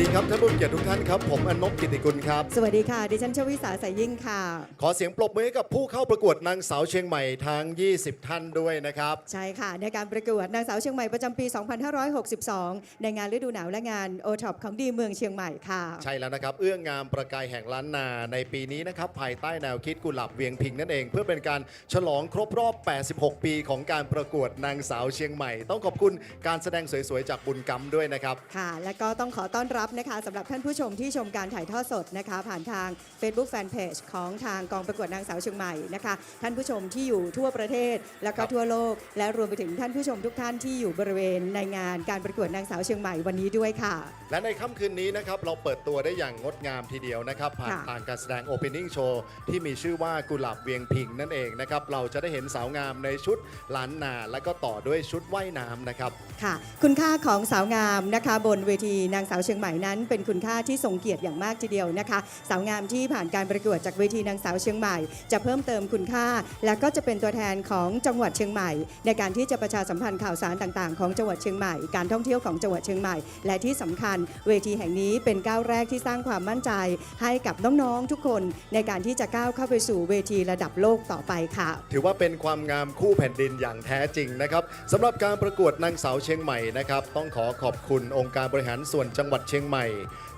ดีครับท่านผู้มีเกียรติทุกท่านครับ ผมอนนบกิติกุลครับ สวัสดีค่ะ ดิฉันชวิสาสายยิ่งค่ะ ขอเสียงปรบมือให้กับผู้เข้าประกวดนางสาวเชียงใหม่ทั้ง 20 ท่านด้วยนะครับ ใช่ค่ะ ในการประกวดนางสาวเชียงใหม่ประจำปี 2562 ในงานฤดูหนาวและงานโอท็อปของดีเมืองเชียงใหม่ค่ะ ใช่แล้วนะครับ เอื้องงามประกายแห่งล้านนาในปีนี้นะครับภายใต้แนวคิดกุหลาบเวียงพิงนั่นเอง เพื่อเป็นการฉลองครบรอบ 86 ปี ของการประกวดนางสาวเชียงใหม่ ต้องขอบคุณการแสดงสวยๆจากบุญกรรมด้วยนะครับ ค่ะ และก็ต้องขอต้อนรับนะคะสำหรับท่านผู้ชมที่ชมการถ่ายทอดสดนะคะ ผ่านทาง Facebook Fanpage ของทางกองประกวดนางสาวเชียงใหม่นะคะ ท่านผู้ชมที่อยู่ทั่วประเทศแล้วก็ครับทั่วโลก และรวมไปถึงท่านผู้ชมทุกท่านที่อยู่บริเวณในงานการประกวดนางสาวเชียงใหม่วันนี้ด้วยค่ะ และในค่ำคืนนี้นะครับเราเปิดตัวได้อย่างงดงามทีเดียวนะครับ ผ่านค่ะ ทางการแสดง Opening Show ที่มีชื่อว่ากุหลาบเวียงพิงนั่นเองนะครับเราจะได้เห็นสาวงามในชุดล้านนาและก็ต่อด้วยชุดว่ายน้ำนะครับ ค่ะคุณค่าของสาวงามนะคะ บนเวทีนางสาวเชียงใหม่นั้นเป็นคุณค่าที่ทรงเกียรติอย่างมากทีเดียวนะคะ สาวงามที่ผ่านการประกวดจากเวทีนางสาวเชียงใหม่ จะเพิ่มเติมคุณค่า และก็จะเป็นตัวแทนของจังหวัดเชียงใหม่ ในการที่จะประชาสัมพันธ์ข่าวสารต่างๆ ของจังหวัดเชียงใหม่ การท่องเที่ยวของจังหวัดเชียงใหม่ และที่สำคัญเวทีแห่งนี้เป็นก้าวแรกที่สร้างความมั่นใจ ให้กับน้องๆทุกคนในการที่จะก้าวเข้าไปสู่เวทีระดับโลกต่อไปค่ะ ถือว่าเป็นความงามคู่แผ่นดินอย่างแท้จริงนะครับสำหรับการประกวดนางสาวเชียงใหม่นะครับต้องขอขอบคุณองค์การบริหารส่วนจังหวัดเชียงใหม่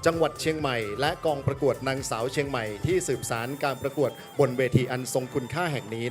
จังหวัดเชียงใหม่ และกองประกวดนางสาวเชียงใหม่ที่สืบสารการประกวดบนเวทีอันทรงคุณค่าแห่งนี้